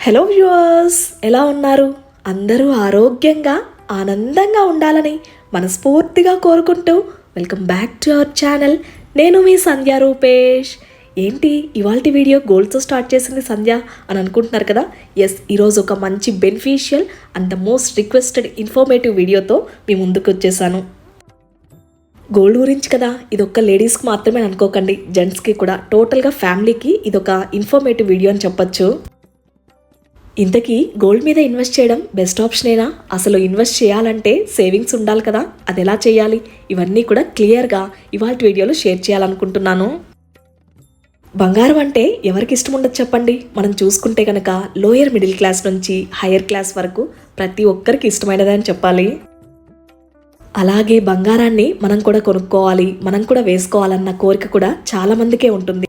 Hello viewers ఎలా ఉన్నారు? అందరూ ఆరోగ్యంగా ఆనందంగా ఉండాలని మనస్ఫూర్తిగా కోరుకుంటూ welcome back to our channel నేను మీ సంధ్య రూపేష్. ఏంటి ఇవాళ వీడియో గోల్డ్తో స్టార్ట్ చేసింది సంధ్య అని అనుకుంటున్నారు కదా? ఎస్ ఈరోజు ఒక మంచి beneficial and the most requested informative వీడియోతో మీ ముందుకు వచ్చేసాను. గోల్డ్ గురించి కదా ఇది ఒక్క లేడీస్కి మాత్రమే అనుకోకండి. జెంట్స్కి కూడా టోటల్గా ఫ్యామిలీకి ఇదొక ఇన్ఫర్మేటివ్ వీడియో అని చెప్పొచ్చు. ఇంతకీ గోల్డ్ మీద ఇన్వెస్ట్ చేయడం బెస్ట్ ఆప్షనేనా? అసలు ఇన్వెస్ట్ చేయాలంటే సేవింగ్స్ ఉండాలి కదా అది ఎలా చేయాలి? ఇవన్నీ కూడా క్లియర్గా ఇవాళ వీడియోలో షేర్ చేయాలనుకుంటున్నాను. బంగారం అంటే ఎవరికి ఇష్టం ఉండదు చెప్పండి. మనం చూసుకుంటే కనుక లోయర్ మిడిల్ క్లాస్ నుంచి హయ్యర్ క్లాస్ వరకు ప్రతి ఒక్కరికి ఇష్టమైనదే అని చెప్పాలి. అలాగే బంగారాన్ని మనం కూడా కొనుక్కోవాలి మనం కూడా వేసుకోవాలన్న కోరిక కూడా చాలా మందికే ఉంటుంది.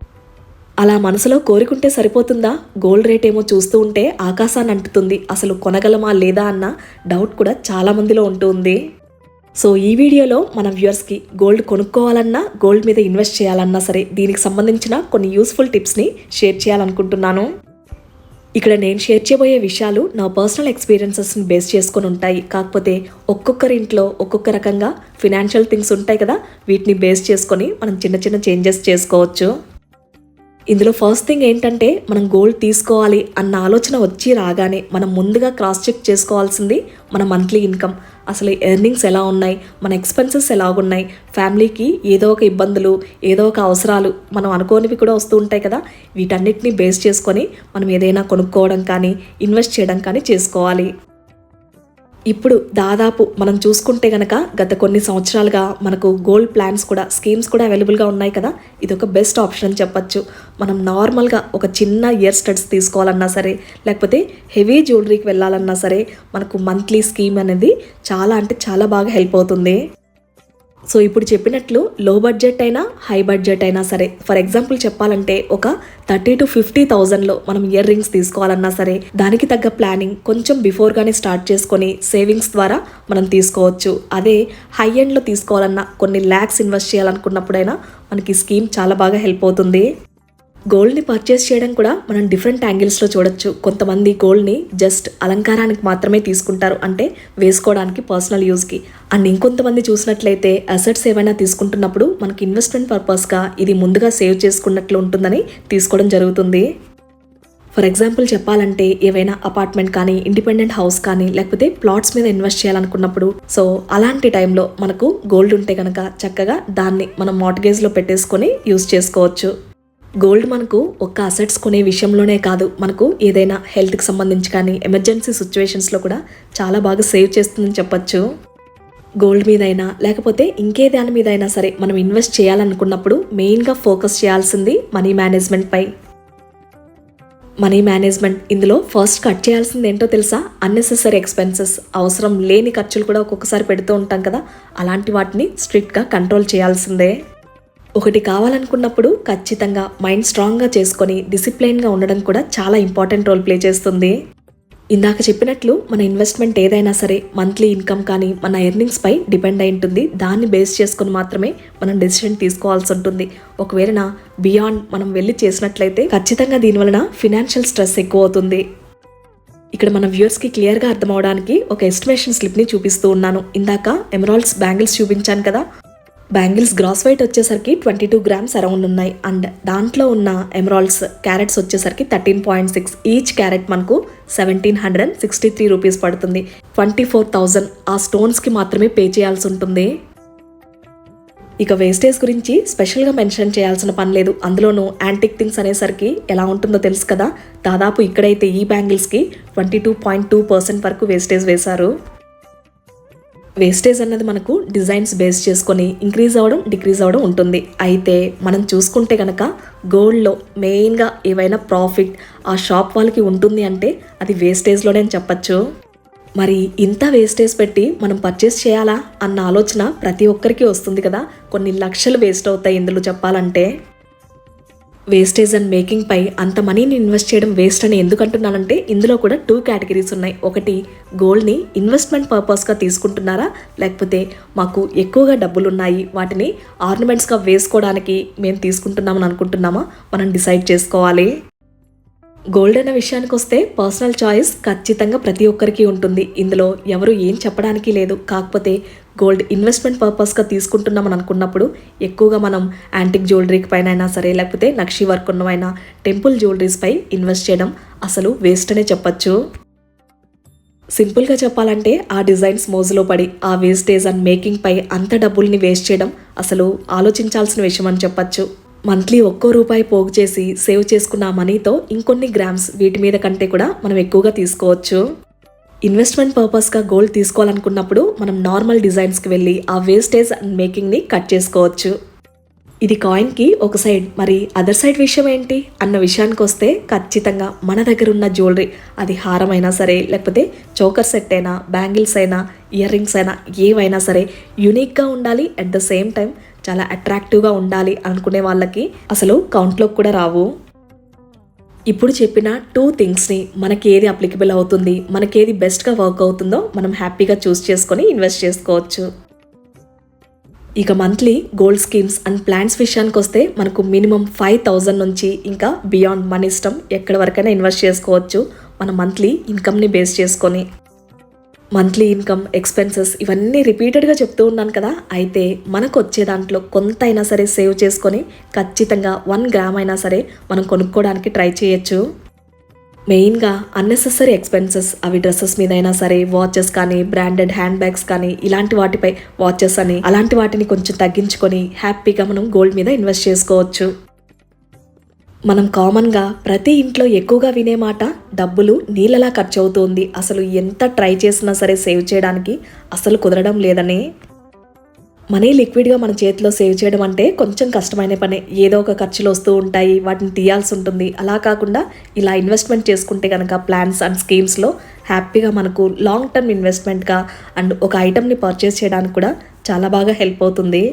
అలా మనసులో కోరుకుంటే సరిపోతుందా? గోల్డ్ రేట్ ఏమో చూస్తూ ఉంటే ఆకాశాన్ని అంటుతుంది. అసలు కొనగలమా లేదా అన్న డౌట్ కూడా చాలామందిలో ఉంటుంది. సో ఈ వీడియోలో మన వ్యూవర్స్కి గోల్డ్ కొనుక్కోవాలన్నా గోల్డ్ మీద ఇన్వెస్ట్ చేయాలన్నా సరే దీనికి సంబంధించిన కొన్ని యూస్ఫుల్ టిప్స్ని షేర్ చేయాలనుకుంటున్నాను. ఇక్కడ నేను షేర్ చేయబోయే విషయాలు నా పర్సనల్ ఎక్స్పీరియన్సెస్ని బేస్ చేసుకొని ఉంటాయి. కాకపోతే ఒక్కొక్కరి ఇంట్లో ఒక్కొక్క రకంగా ఫినాన్షియల్ థింగ్స్ ఉంటాయి కదా వీటిని బేస్ చేసుకొని మనం చిన్న చిన్న చేంజెస్ చేసుకోవచ్చు. ఇందులో ఫస్ట్ థింగ్ ఏంటంటే మనం గోల్డ్ తీసుకోవాలి అన్న ఆలోచన వచ్చి రాగానే మనం ముందుగా క్రాస్ చెక్ చేసుకోవాల్సింది మన మంత్లీ ఇన్కమ్ అసలు ఎర్నింగ్స్ ఎలా ఉన్నాయి? మన ఎక్స్పెన్సెస్ ఎలాగున్నాయి? ఫ్యామిలీకి ఏదో ఒక ఇబ్బందులు ఏదో ఒక అవసరాలు మనం అనుకోనివి కూడా వస్తూ ఉంటాయి కదా. వీటన్నిటిని బేస్ చేసుకొని మనం ఏదైనా కొనుక్కోవడం కానీ ఇన్వెస్ట్ చేయడం కానీ చేసుకోవాలి. ఇప్పుడు దాదాపు మనం చూసుకుంటే గనక గత కొన్ని సంవత్సరాలుగా మనకు గోల్డ్ ప్లాన్స్ కూడా స్కీమ్స్ కూడా అవైలబుల్గా ఉన్నాయి కదా. ఇది ఒక బెస్ట్ ఆప్షన్ అని చెప్పచ్చు. మనం నార్మల్గా ఒక చిన్న ఇయర్ స్టడ్స్ తీసుకోవాలన్నా సరే లేకపోతే హెవీ జ్యువెలరీకి వెళ్ళాలన్నా సరే మనకు మంత్లీ స్కీమ్ అనేది చాలా అంటే చాలా బాగా హెల్ప్ అవుతుంది. సో ఇప్పుడు చెప్పినట్లు లో బడ్జెట్ అయినా హై బడ్జెట్ అయినా సరే ఫర్ ఎగ్జాంపుల్ చెప్పాలంటే ఒక థర్టీ టు ఫిఫ్టీ థౌజండ్లో మనం ఇయర్ రింగ్స్ తీసుకోవాలన్నా సరే దానికి తగ్గ ప్లానింగ్ కొంచెం బిఫోర్గానే స్టార్ట్ చేసుకొని సేవింగ్స్ ద్వారా మనం తీసుకోవచ్చు. అదే హై ఎండ్లో తీసుకోవాలన్నా కొన్ని ల్యాక్స్ ఇన్వెస్ట్ చేయాలనుకున్నప్పుడైనా మనకి స్కీమ్ చాలా బాగా హెల్ప్ అవుతుంది. గోల్డ్ని పర్చేస్ చేయడం కూడా మనం డిఫరెంట్ యాంగిల్స్లో చూడొచ్చు. కొంతమంది గోల్డ్ని జస్ట్ అలంకారానికి మాత్రమే తీసుకుంటారు. అంటే వేసుకోవడానికి పర్సనల్ యూజ్కి అండ్ ఇంకొంతమంది చూసినట్లయితే అసెట్స్ ఏమైనా తీసుకుంటున్నప్పుడు మనకి ఇన్వెస్ట్మెంట్ పర్పస్గా ఇది ముందుగా సేవ్ చేసుకున్నట్లు ఉంటుందని తీసుకోవడం జరుగుతుంది. ఫర్ ఎగ్జాంపుల్ చెప్పాలంటే ఏవైనా అపార్ట్మెంట్ కానీ ఇండిపెండెంట్ హౌస్ కానీ లేకపోతే ప్లాట్స్ మీద ఇన్వెస్ట్ చేయాలనుకున్నప్పుడు సో అలాంటి టైంలో మనకు గోల్డ్ ఉంటే కనుక చక్కగా దాన్ని మనం మార్ట్గేజ్లో పెట్టేసుకొని యూస్ చేసుకోవచ్చు. గోల్డ్ మనకు ఒక్క అసెట్స్ కొనే విషయంలోనే కాదు. మనకు ఏదైనా హెల్త్కి సంబంధించి కానీ ఎమర్జెన్సీ సిచ్యువేషన్స్లో కూడా చాలా బాగా సేవ్ చేస్తుందని చెప్పచ్చు. గోల్డ్ మీదైనా లేకపోతే ఇంకే దాని మీద అయినా సరే మనం ఇన్వెస్ట్ చేయాలనుకున్నప్పుడు మెయిన్గా ఫోకస్ చేయాల్సింది మనీ మేనేజ్మెంట్ పై. మనీ మేనేజ్మెంట్ ఇందులో ఫస్ట్ కట్ చేయాల్సింది ఏంటో తెలుసా? Unnecessary expenses. అవసరం లేని ఖర్చులు కూడా ఒక్కొక్కసారి పెడుతూ ఉంటాం కదా? అలాంటి వాటిని స్ట్రిక్ట్గా కంట్రోల్ చేయాల్సిందే. ఒకటి కావాలనుకున్నప్పుడు ఖచ్చితంగా మైండ్ స్ట్రాంగ్గా చేసుకొని డిసిప్లైన్గా ఉండడం కూడా చాలా ఇంపార్టెంట్ రోల్ ప్లే చేస్తుంది. ఇందాక చెప్పినట్లు మన ఇన్వెస్ట్మెంట్ ఏదైనా సరే మంత్లీ ఇన్కమ్ కానీ మన ఎర్నింగ్స్ పై డిపెండ్ అయి ఉంటుంది. దాన్ని బేస్ చేసుకుని మాత్రమే మనం డెసిషన్ తీసుకోవాల్సి ఉంటుంది. ఒకవేళ నా బియాండ్ మనం వెళ్ళి చేసినట్లయితే ఖచ్చితంగా దీనివలన ఫినాన్షియల్ స్ట్రెస్ ఎక్కువ అవుతుంది. ఇక్కడ మన వ్యూవర్స్కి క్లియర్గా అర్థమవడానికి ఒక ఎస్టిమేషన్ స్లిప్ని చూపిస్తూ ఉన్నాను. ఇందాక ఎమరాల్డ్స్ బ్యాంగిల్స్ చూపించాను కదా బ్యాంగిల్స్ గ్రాస్ వెయిట్ వచ్చేసరికి ట్వంటీ టూ గ్రామ్స్ అరౌండ్ ఉన్నాయి. అండ్ దాంట్లో ఉన్న ఎమరాల్డ్స్ క్యారెట్స్ వచ్చేసరికి thirteen point six each carat మనకు seventeen hundred and sixty three rupees పడుతుంది. ట్వంటీ ఫోర్ థౌజండ్ ఆ స్టోన్స్కి మాత్రమే పే చేయాల్సి ఉంటుంది. ఇక వేస్టేజ్ గురించి స్పెషల్గా మెన్షన్ చేయాల్సిన పని లేదు. అందులోనూ యాంటిక్ థింగ్స్ అనేసరికి ఎలా ఉంటుందో తెలుసు కదా? దాదాపు ఇక్కడైతే ఈ బ్యాంగిల్స్కి twenty two point two percent వరకు వేస్టేజ్ వేశారు. వేస్టేజ్ అన్నది మనకు డిజైన్స్ బేస్ చేసుకొని ఇంక్రీజ్ అవ్వడం డిక్రీజ్ అవ్వడం ఉంటుంది. అయితే మనం చూసుకుంటే కనుక గోల్డ్లో మెయిన్గా ఏవైనా ప్రాఫిట్ ఆ షాప్ వాళ్ళకి ఉంటుంది అంటే అది వేస్టేజ్లోనే అని చెప్పచ్చు. మరి ఇంత వేస్టేజ్ పెట్టి మనం పర్చేస్ చేయాలా? అన్న ఆలోచన ప్రతి ఒక్కరికి వస్తుంది కదా. కొన్ని లక్షలు వేస్ట్ అవుతాయి ఇందులో చెప్పాలంటే. వేస్టేజ్ అండ్ మేకింగ్ పై అంత మనీని ఇన్వెస్ట్ చేయడం వేస్ట్ అని ఎందుకు అంటున్నానంటే ఇందులో కూడా టూ కేటగిరీస్ ఉన్నాయి. ఒకటి గోల్డ్ని ఇన్వెస్ట్మెంట్ పర్పస్గా తీసుకుంటున్నారా? లేకపోతే మాకు ఎక్కువగా డబ్బులు ఉన్నాయి వాటిని ఆర్నమెంట్స్గా వేసుకోవడానికి మేము తీసుకుంటున్నామని అనుకుంటున్నామా? మనం డిసైడ్ చేసుకోవాలి. గోల్డ్ అనే విషయానికి వస్తే పర్సనల్ చాయిస్ ఖచ్చితంగా ప్రతి ఒక్కరికి ఉంటుంది. ఇందులో ఎవరు ఏం చెప్పడానికి లేదు. కాకపోతే గోల్డ్ ఇన్వెస్ట్మెంట్ పర్పస్గా తీసుకుంటున్నామని అనుకున్నప్పుడు ఎక్కువగా మనం యాంటిక్ జ్యువెలరీకి పైన అయినా సరే లేకపోతే నక్షి వర్క్ ఉన్నవైనా టెంపుల్ జ్యువెలరీస్ పై ఇన్వెస్ట్ చేయడం అసలు వేస్ట్ అనే చెప్పచ్చు. సింపుల్గా చెప్పాలంటే ఆ డిజైన్స్ మోజులో పడి ఆ వేస్టేజ్ అండ్ మేకింగ్ పై అంత డబ్బుల్ని వేస్ట్ చేయడం అసలు ఆలోచించాల్సిన విషయం అని చెప్పచ్చు. మంత్లీ ఒక్కో రూపాయి పోగు చేసి సేవ్ చేసుకున్న మనీతో ఇంకొన్ని గ్రామ్స్ వీటి మీద కంటే కూడా మనం ఎక్కువగా తీసుకోవచ్చు. ఇన్వెస్ట్మెంట్ పర్పస్గా గోల్డ్ తీసుకోవాలనుకున్నప్పుడు మనం నార్మల్ డిజైన్స్కి వెళ్ళి ఆ వేస్టేజ్ అండ్ మేకింగ్ని కట్ చేసుకోవచ్చు. ఇది కాయిన్కి ఒక సైడ్. మరి అదర్ సైడ్ విషయం ఏంటి? అన్న విషయానికి వస్తే ఖచ్చితంగా మన దగ్గర ఉన్న జ్యువెలరీ అది హారం అయినా సరే లేకపోతే చోకర్ సెట్ అయినా బ్యాంగిల్స్ అయినా ఇయర్ రింగ్స్ అయినా ఏవైనా సరే యూనిక్గా ఉండాలి అట్ ద సేమ్ టైం చాలా అట్రాక్టివ్గా ఉండాలి అనుకునే వాళ్ళకి అసలు కౌంట్లోకి కూడా రావు. ఇప్పుడు చెప్పిన టూ థింగ్స్ని మనకి ఏది అప్లికబుల్ అవుతుంది మనకి ఏది బెస్ట్గా వర్క్ అవుతుందో మనం హ్యాపీగా చూస్ చేసుకొని ఇన్వెస్ట్ చేసుకోవచ్చు. ఇక monthly gold schemes and plans విషయానికి వస్తే మనకు మినిమం ఫైవ్ థౌజండ్ నుంచి ఇంకా బియాండ్ మన ఇష్టం ఎక్కడి వరకైనా ఇన్వెస్ట్ చేసుకోవచ్చు. మన మంత్లీ ఇన్కమ్ని బేస్ చేసుకొని. మంత్లీ ఇన్కమ్ ఎక్స్పెన్సెస్ ఇవన్నీ రిపీటెడ్గా చెప్తూ ఉన్నాను కదా. అయితే మనకు వచ్చే దాంట్లో కొంత అయినా సరే సేవ్ చేసుకొని ఖచ్చితంగా వన్ గ్రామ్ అయినా సరే మనం కొనుక్కోవడానికి ట్రై చేయొచ్చు. మెయిన్గా అన్నెసెసరీ ఎక్స్పెన్సెస్ అవి డ్రెస్సెస్ మీద అయినా సరే వాచెస్ కానీ బ్రాండెడ్ హ్యాండ్ బ్యాగ్స్ కానీ ఇలాంటి వాటిపై వాచెస్ అని అలాంటి వాటిని కొంచెం తగ్గించుకొని హ్యాపీగా మనం గోల్డ్ మీద ఇన్వెస్ట్ చేసుకోవచ్చు. మనం కామన్గా ప్రతి ఇంట్లో ఎక్కువగా వినే మాట డబ్బులు నీళ్ళలా ఖర్చు అవుతుంది అసలు ఎంత ట్రై చేసినా సరే సేవ్ చేయడానికి అసలు కుదరడం లేదని మనీ లిక్విడ్గా మన చేతిలో సేవ్ చేయడం అంటే కొంచెం కష్టమైన పనే. ఏదో ఒక ఖర్చులు వస్తూ ఉంటాయి వాటిని తీయాల్సి ఉంటుంది. అలా కాకుండా ఇలా ఇన్వెస్ట్మెంట్ చేసుకుంటే కనుక ప్లాన్స్ అండ్ స్కీమ్స్లో హ్యాపీగా మనకు లాంగ్ టర్మ్ ఇన్వెస్ట్మెంట్గా అండ్ ఒక ఐటమ్ని పర్చేస్ చేయడానికి కూడా చాలా బాగా హెల్ప్ అవుతుంది.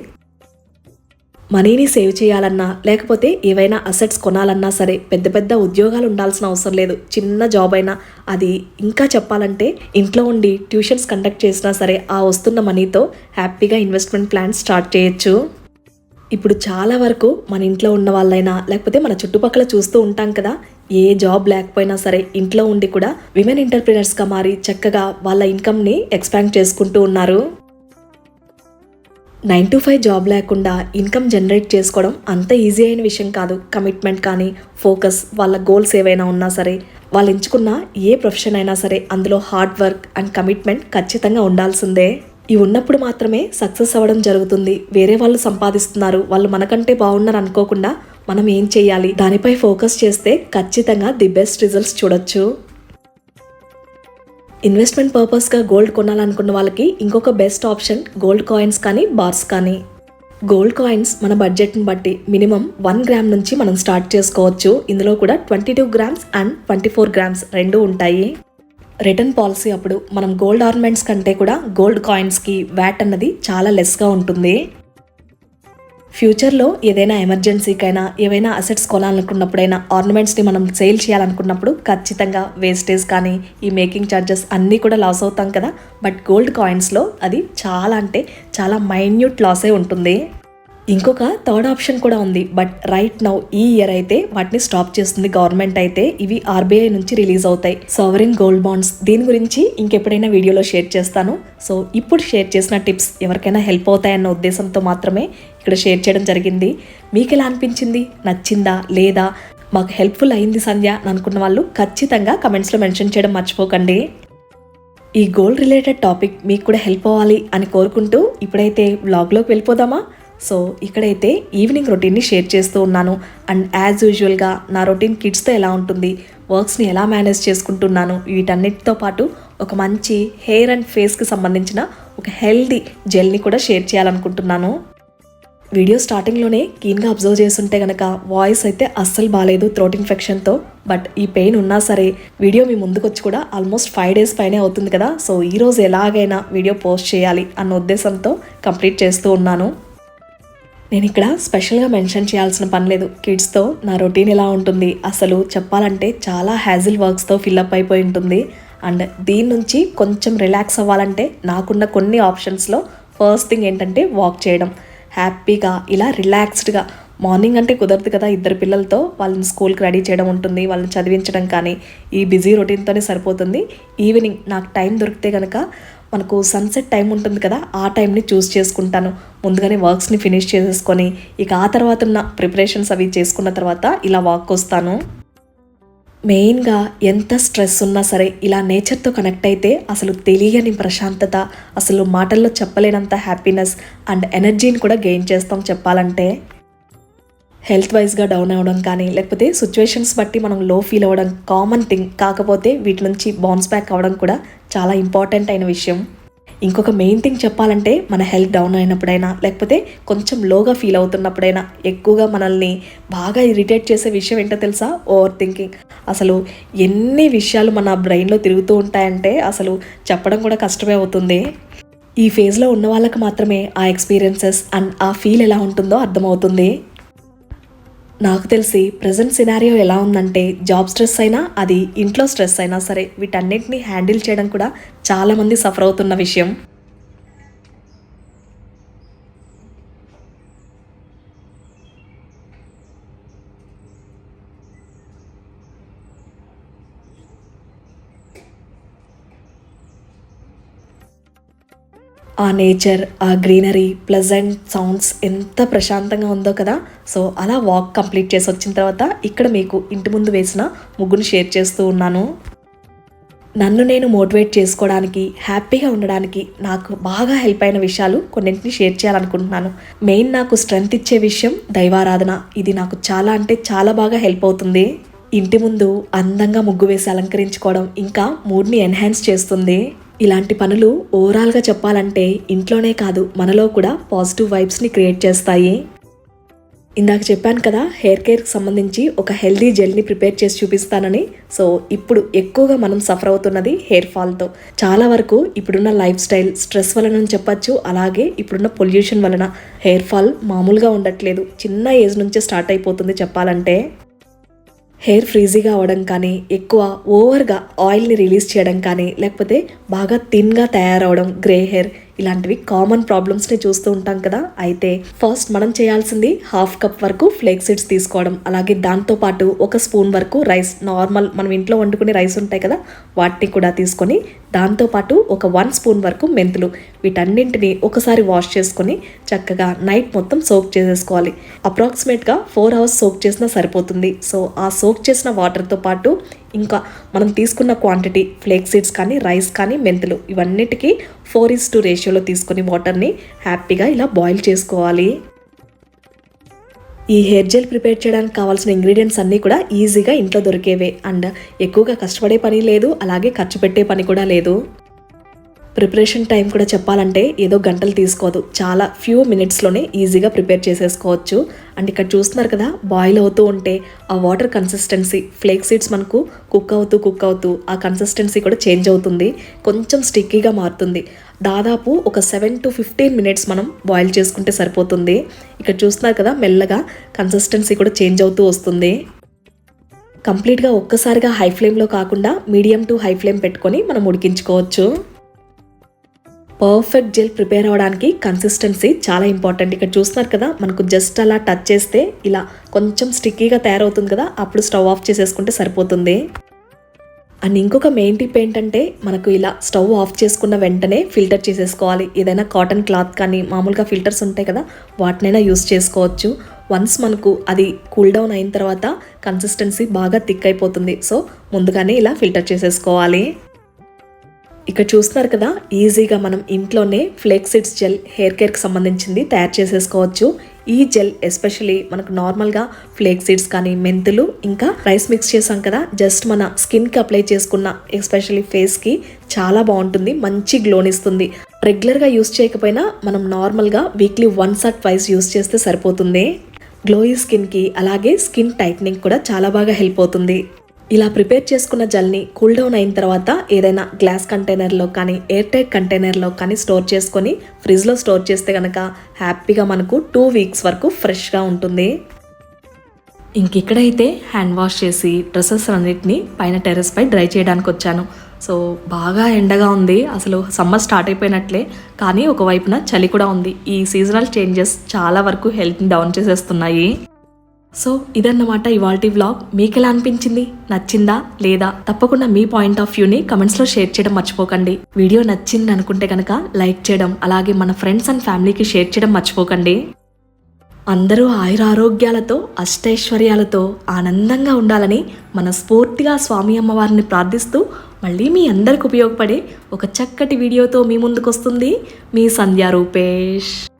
మనీని సేవ్ చేయాలన్నా లేకపోతే ఏవైనా అసెట్స్ కొనాలన్నా సరే పెద్ద పెద్ద ఉద్యోగాలు ఉండాల్సిన అవసరం లేదు. చిన్న జాబ్ అయినా అది ఇంకా చెప్పాలంటే ఇంట్లో ఉండి ట్యూషన్స్ కండక్ట్ చేసినా సరే ఆ వస్తున్న మనీతో హ్యాపీగా ఇన్వెస్ట్మెంట్ ప్లాన్ స్టార్ట్ చేయొచ్చు. ఇప్పుడు చాలా వరకు మన ఇంట్లో ఉన్న వాళ్ళైనా లేకపోతే మన చుట్టుపక్కల చూస్తూ ఉంటాం కదా ఏ జాబ్ లేకపోయినా సరే ఇంట్లో ఉండి కూడా విమెన్ ఎంటర్ప్రినర్స్గా మారి చక్కగా వాళ్ళ ఇన్కమ్ని ఎక్స్పాండ్ చేసుకుంటూ ఉన్నారు. నైన్ టు ఫైవ్ జాబ్ లేకుండా ఇన్కమ్ జనరేట్ చేసుకోవడం అంత ఈజీ అయిన విషయం కాదు. కమిట్మెంట్ కానీ ఫోకస్ వాళ్ళ గోల్స్ ఏవైనా ఉన్నా సరే వాళ్ళు ఎంచుకున్న ఏ ప్రొఫెషన్ అయినా సరే అందులో హార్డ్ వర్క్ అండ్ కమిట్మెంట్ ఖచ్చితంగా ఉండాల్సిందే. ఇవి ఉన్నప్పుడు మాత్రమే సక్సెస్ అవ్వడం జరుగుతుంది. వేరే వాళ్ళు సంపాదిస్తున్నారు వాళ్ళు మనకంటే బాగున్నారు అనుకోకుండా మనం ఏం చేయాలి? దానిపై ఫోకస్ చేస్తే ఖచ్చితంగా ది బెస్ట్ రిజల్ట్స్ చూడొచ్చు. ఇన్వెస్ట్మెంట్ పర్పస్గా గోల్డ్ కొనాలనుకున్న వాళ్ళకి ఇంకొక బెస్ట్ ఆప్షన్ గోల్డ్ కాయిన్స్ కానీ బార్స్ కానీ. గోల్డ్ కాయిన్స్ మన బడ్జెట్ని బట్టి మినిమం వన్ గ్రామ్ నుంచి మనం స్టార్ట్ చేసుకోవచ్చు. ఇందులో కూడా twenty two grams and twenty four grams రెండు ఉంటాయి. రిటర్న్ పాలసీ అప్పుడు మనం గోల్డ్ ఆర్నమెంట్స్ కంటే కూడా గోల్డ్ కాయిన్స్కి వ్యాట్ అన్నది చాలా లెస్గా ఉంటుంది. ఫ్యూచర్లో ఏదైనా ఎమర్జెన్సీకైనా ఏవైనా అసెట్స్ కొనాలనుకున్నప్పుడైనా ఆర్నమెంట్స్ని మనం సేల్ చేయాలనుకున్నప్పుడు ఖచ్చితంగా వేస్టేజ్ కానీ ఈ మేకింగ్ ఛార్జెస్ అన్నీ కూడా లాస్ అవుతాం కదా. బట్ గోల్డ్ కాయిన్స్లో అది చాలా అంటే చాలా మైన్యూట్ లాసే ఉంటుంది. ఇంకొక థర్డ్ ఆప్షన్ కూడా ఉంది. బట్ రైట్ నౌ ఈ ఇయర్ అయితే వాటిని స్టాప్ చేస్తుంది గవర్నమెంట్ అయితే. ఇవి ఆర్బీఐ నుంచి రిలీజ్ అవుతాయి. Sovereign gold bonds. దీని గురించి ఇంకెప్పుడైనా వీడియోలో షేర్ చేస్తాను. సో ఇప్పుడు షేర్ చేసిన టిప్స్ ఎవరికైనా హెల్ప్ అవుతాయన్న ఉద్దేశంతో మాత్రమే ఇక్కడ షేర్ చేయడం జరిగింది. మీకు ఎలా అనిపించింది? నచ్చిందా? లేదా? మాకు హెల్ప్ఫుల్ అయింది సంధ్య అని అనుకున్న వాళ్ళు ఖచ్చితంగా కమెంట్స్లో మెన్షన్ చేయడం మర్చిపోకండి. ఈ గోల్డ్ రిలేటెడ్ టాపిక్ మీకు కూడా హెల్ప్ అవ్వాలి అని కోరుకుంటూ ఇప్పుడైతే బ్లాగ్లోకి వెళ్ళిపోదామా? సో ఇక్కడైతే ఈవినింగ్ రొటీన్ని షేర్ చేస్తూ ఉన్నాను. అండ్ యాజ్ యూజువల్గా నా రొటీన్ కిడ్స్తో ఎలా ఉంటుంది? వర్క్స్ని ఎలా మేనేజ్ చేసుకుంటున్నాను? వీటన్నిటితో పాటు ఒక మంచి హెయిర్ అండ్ ఫేస్కి సంబంధించిన ఒక హెల్దీ జెల్ని కూడా షేర్ చేయాలనుకుంటున్నాను. వీడియో స్టార్టింగ్లోనే కీన్గా అబ్జర్వ్ చేస్తుంటే కనుక వాయిస్ అయితే అస్సలు బాగాలేదు థ్రోట్ ఇన్ఫెక్షన్తో బట్ ఈ పెయిన్ ఉన్నా సరే వీడియో మీ ముందుకు వచ్చి కూడా ఆల్మోస్ట్ ఫైవ్ డేస్ పైనే అవుతుంది కదా. సో ఈరోజు ఎలాగైనా వీడియో పోస్ట్ చేయాలి అన్న ఉద్దేశంతో కంప్లీట్ చేస్తూ ఉన్నాను. నేను ఇక్కడ స్పెషల్గా మెన్షన్ చేయాల్సిన పని లేదు. కిడ్స్తో నా రొటీన్ ఎలా ఉంటుంది? అసలు చెప్పాలంటే చాలా హ్యాజిల్ వర్క్స్తో ఫిల్అప్ అయిపోయి ఉంటుంది. అండ్ దీని నుంచి కొంచెం రిలాక్స్ అవ్వాలంటే నాకున్న కొన్ని ఆప్షన్స్లో ఫస్ట్ థింగ్ ఏంటంటే వాక్ చేయడం. హ్యాపీగా ఇలా రిలాక్స్డ్గా. మార్నింగ్ అంటే కుదరదు కదా ఇద్దరు పిల్లలతో. వాళ్ళని స్కూల్కి రెడీ చేయడం ఉంటుంది వాళ్ళని చదివించడం కానీ. ఈ బిజీ రొటీన్తోనే సరిపోతుంది. ఈవినింగ్ నాకు టైం దొరికితే కనుక మనకు సన్సెట్ టైం ఉంటుంది కదా ఆ టైంని చూస్ చేసుకుంటాను. ముందుగానే వర్క్స్ని ఫినిష్ చేసేసుకొని ఇక ఆ తర్వాత ఉన్న ప్రిపరేషన్స్ అవి చేసుకున్న తర్వాత ఇలా వాక్ వస్తాను మెయిన్గా ఎంత స్ట్రెస్ ఉన్నా సరే ఇలా నేచర్తో కనెక్ట్ అయితే అసలు తెలియని ప్రశాంతత అసలు మాటల్లో చెప్పలేనంత హ్యాపీనెస్ అండ్ ఎనర్జీని కూడా గెయిన్ చేస్తాం చెప్పాలంటే. హెల్త్ వైజ్గా డౌన్ అవ్వడం కానీ లేకపోతే సిచ్యువేషన్స్ బట్టి మనం లో ఫీల్ అవ్వడం కామన్ థింగ్ కాకపోతే వీటి నుంచి బౌన్స్ బ్యాక్ అవ్వడం కూడా చాలా ఇంపార్టెంట్ అయిన విషయం. ఇంకొక మెయిన్ థింగ్ చెప్పాలంటే మన హెల్త్ డౌన్ అయినప్పుడైనా లేకపోతే కొంచెం లోగా ఫీల్ అవుతున్నప్పుడైనా ఎక్కువగా మనల్ని బాగా ఇరిటేట్ చేసే విషయం ఏంటో తెలుసా? ఓవర్ థింకింగ్ అసలు ఎన్ని విషయాలు మన బ్రెయిన్లో తిరుగుతూ ఉంటాయంటే అసలు చెప్పడం కూడా కష్టమే అవుతుంది. ఈ ఫేజ్లో ఉన్న వాళ్ళకి మాత్రమే ఆ ఎక్స్పీరియన్సెస్ అండ్ ఆ ఫీల్ ఎలా ఉంటుందో అర్థమవుతుంది. నాకు తెలిసి ప్రజెంట్ సినారియో ఎలా ఉందంటే జాబ్ స్ట్రెస్ అయినా అది ఇంట్లో స్ట్రెస్ అయినా సరే వీటన్నిటిని హ్యాండిల్ చేయడం కూడా చాలామంది సఫర్ అవుతున్న విషయం. ఆ నేచర్ ఆ గ్రీనరీ ప్లెజెంట్ సౌండ్స్ ఎంత ప్రశాంతంగా ఉందో కదా. సో అలా వాక్ కంప్లీట్ చేసి వచ్చిన తర్వాత ఇక్కడ మీకు ఇంటి ముందు వేసిన ముగ్గును షేర్ చేస్తూ ఉన్నాను. నన్ను నేను మోటివేట్ చేసుకోవడానికి హ్యాపీగా ఉండడానికి నాకు బాగా హెల్ప్ అయిన విషయాలు కొన్నింటిని షేర్ చేయాలనుకుంటున్నాను. మెయిన్ నాకు స్ట్రెంగ్త్ ఇచ్చే విషయం దైవారాధన. ఇది నాకు చాలా అంటే చాలా బాగా హెల్ప్ అవుతుంది. ఇంటి ముందు అందంగా ముగ్గు వేసి అలంకరించుకోవడం ఇంకా మూడ్ని ఎన్హాన్స్ చేస్తుంది. ఇలాంటి పనులు ఓవరాల్గా చెప్పాలంటే ఇంట్లోనే కాదు మనలో కూడా పాజిటివ్ వైబ్స్ని క్రియేట్ చేస్తాయి. ఇందాక చెప్పాను కదా హెయిర్ కేర్కి సంబంధించి ఒక హెల్దీ జెల్ని ప్రిపేర్ చేసి చూపిస్తానని. సో ఇప్పుడు ఎక్కువగా మనం సఫర్ అవుతున్నది హెయిర్ ఫాల్తో. చాలా వరకు ఇప్పుడున్న లైఫ్ స్టైల్ స్ట్రెస్ వలన చెప్పచ్చు అలాగే ఇప్పుడున్న పొల్యూషన్ వలన హెయిర్ ఫాల్ మామూలుగా ఉండట్లేదు. చిన్న ఏజ్ నుంచే స్టార్ట్ అయిపోతుంది చెప్పాలంటే. హెయిర్ ఫ్రీజీగా అవ్వడం కానీ ఎక్కువ ఓవర్గా ఆయిల్ని రిలీజ్ చేయడం కానీ లేకపోతే బాగా థిన్గా తయారవడం గ్రే హెయిర్ ఇలాంటివి కామన్ ప్రాబ్లమ్స్ని చూస్తూ ఉంటాం కదా. అయితే ఫస్ట్ మనం చేయాల్సింది హాఫ్ కప్ వరకు ఫ్లేక్ సీడ్స్ తీసుకోవడం. అలాగే దాంతోపాటు ఒక స్పూన్ వరకు రైస్ నార్మల్ మనం ఇంట్లో వండుకునే రైస్ ఉంటాయి కదా వాటిని కూడా తీసుకొని దాంతోపాటు ఒక వన్ స్పూన్ వరకు మెంతులు వీటన్నింటిని ఒకసారి వాష్ చేసుకొని చక్కగా నైట్ మొత్తం సోక్ చేసేసుకోవాలి. అప్రాక్సిమేట్గా ఫోర్ అవర్స్ సోక్ చేసినా సరిపోతుంది. సో ఆ సోక్ చేసిన వాటర్తో పాటు ఇంకా మనం తీసుకున్న క్వాంటిటీ ఫ్లేక్ సీడ్స్ కానీ రైస్ కానీ మెంతులు ఇవన్నిటికీ ఫోర్ ఇస్ టు రేషియోలో తీసుకొని వాటర్ని హ్యాపీగా ఇలా బాయిల్ చేసుకోవాలి. ఈ హెయిర్ జెల్ ప్రిపేర్ చేయడానికి కావాల్సిన ఇంగ్రీడియంట్స్ అన్నీ కూడా ఈజీగా ఇంట్లో దొరికేవే. అండ్ ఎక్కువగా కష్టపడే పని లేదు అలాగే ఖర్చు పెట్టే పని కూడా లేదు. ప్రిపరేషన్ టైం కూడా చెప్పాలంటే ఏదో గంటలు తీసుకోదు. చాలా ఫ్యూ మినిట్స్లోనే ఈజీగా ప్రిపేర్ చేసేసుకోవచ్చు. అండ్ ఇక్కడ చూస్తున్నారు కదా బాయిల్ అవుతూ ఉంటే ఆ వాటర్ కన్సిస్టెన్సీ ఫ్లేక్ సీడ్స్ మనకు కుక్ అవుతూ కుక్ అవుతూ ఆ కన్సిస్టెన్సీ కూడా చేంజ్ అవుతుంది. కొంచెం స్టిక్కీగా మారుతుంది. దాదాపు ఒక సెవెన్ టు ఫిఫ్టీన్ మినిట్స్ మనం బాయిల్ చేసుకుంటే సరిపోతుంది. ఇక్కడ చూస్తున్నారు కదా మెల్లగా కన్సిస్టెన్సీ కూడా చేంజ్ అవుతూ వస్తుంది. కంప్లీట్గా ఒక్కసారిగా హై ఫ్లేమ్లో కాకుండా మీడియం టు హై ఫ్లేమ్ పెట్టుకొని మనం ఉడికించుకోవచ్చు. పర్ఫెక్ట్ జెల్ ప్రిపేర్ అవ్వడానికి కన్సిస్టెన్సీ చాలా ఇంపార్టెంట్ ఇక్కడ చూస్తున్నారు కదా మనకు జస్ట్ అలా టచ్ చేస్తే ఇలా కొంచెం స్టిక్కీగా తయారవుతుంది కదా అప్పుడు స్టవ్ ఆఫ్ చేసేసుకుంటే సరిపోతుంది. అండ్ ఇంకొక మెయిన్ టిప్ ఏంటంటే మనకు ఇలా స్టవ్ ఆఫ్ చేసుకున్న వెంటనే ఫిల్టర్ చేసేసుకోవాలి. ఏదైనా కాటన్ క్లాత్ కానీ మామూలుగా ఫిల్టర్స్ ఉంటాయి కదా వాటినైనా యూస్ చేసుకోవచ్చు. వన్స్ మనకు అది కూల్ డౌన్ అయిన తర్వాత కన్సిస్టెన్సీ బాగా థిక్ అయిపోతుంది. సో ముందుగానే ఇలా ఫిల్టర్ చేసేసుకోవాలి. ఇక్కడ చూస్తున్నారు కదా ఈజీగా మనం ఇంట్లోనే ఫ్లెక్సిడ్స్ జెల్ హెయిర్ కేర్కి సంబంధించింది తయారు చేసేసుకోవచ్చు. ఈ జెల్ ఎస్పెషలీ మనకు నార్మల్గా ఫ్లేక్ సీడ్స్ కానీ మెంతులు ఇంకా రైస్ మిక్స్ చేసాం కదా జస్ట్ మన స్కిన్కి అప్లై చేసుకున్న ఎస్పెషలీ ఫేస్కి చాలా బాగుంటుంది మంచి గ్లోనిస్తుంది రెగ్యులర్గా యూస్ చేయకపోయినా మనం నార్మల్గా weekly once or twice use చేస్తే సరిపోతుంది. గ్లోయీ స్కిన్కి అలాగే స్కిన్ టైట్నింగ్ కూడా చాలా బాగా హెల్ప్ అవుతుంది. ఇలా ప్రిపేర్ చేసుకున్న జల్ని కూల్ డౌన్ అయిన తర్వాత ఏదైనా గ్లాస్ కంటైనర్లో కానీ ఎయిర్ టైట్ కంటైనర్లో కానీ స్టోర్ చేసుకొని ఫ్రిడ్జ్లో స్టోర్ చేస్తే కనుక హ్యాపీగా మనకు టూ వీక్స్ వరకు ఫ్రెష్గా ఉంటుంది. ఇంక ఇక్కడైతే హ్యాండ్ వాష్ చేసి డ్రెస్సెస్ అన్నిటిని పైన టెర్రస్ పై డ్రై చేయడానికి వచ్చాను. సో బాగా ఎండగా ఉంది. అసలు సమ్మర్ స్టార్ట్ అయిపోయినట్లే. కానీ ఒకవైపున చలి కూడా ఉంది. ఈ సీజనల్ చేంజెస్ చాలా వరకు హెల్త్ని డౌన్ చేసేస్తున్నాయి. సో ఇదన్నమాట ఇవాల్టి వ్లాగ్ మీకు ఎలా అనిపించింది? నచ్చిందా? లేదా? తప్పకుండా మీ పాయింట్ ఆఫ్ వ్యూని కమెంట్స్లో షేర్ చేయడం మర్చిపోకండి. వీడియో నచ్చింది అనుకుంటే కనుక లైక్ చేయడం అలాగే మన ఫ్రెండ్స్ అండ్ ఫ్యామిలీకి షేర్ చేయడం మర్చిపోకండి. అందరూ ఆయురారోగ్యాలతో అష్టైశ్వర్యాలతో ఆనందంగా ఉండాలని మనస్ఫూర్తిగా స్వామి అమ్మవారిని ప్రార్థిస్తూ మళ్ళీ మీ అందరికి ఉపయోగపడే ఒక చక్కటి వీడియోతో మీ ముందుకు వస్తుంది మీ సంధ్యా రూపేష్.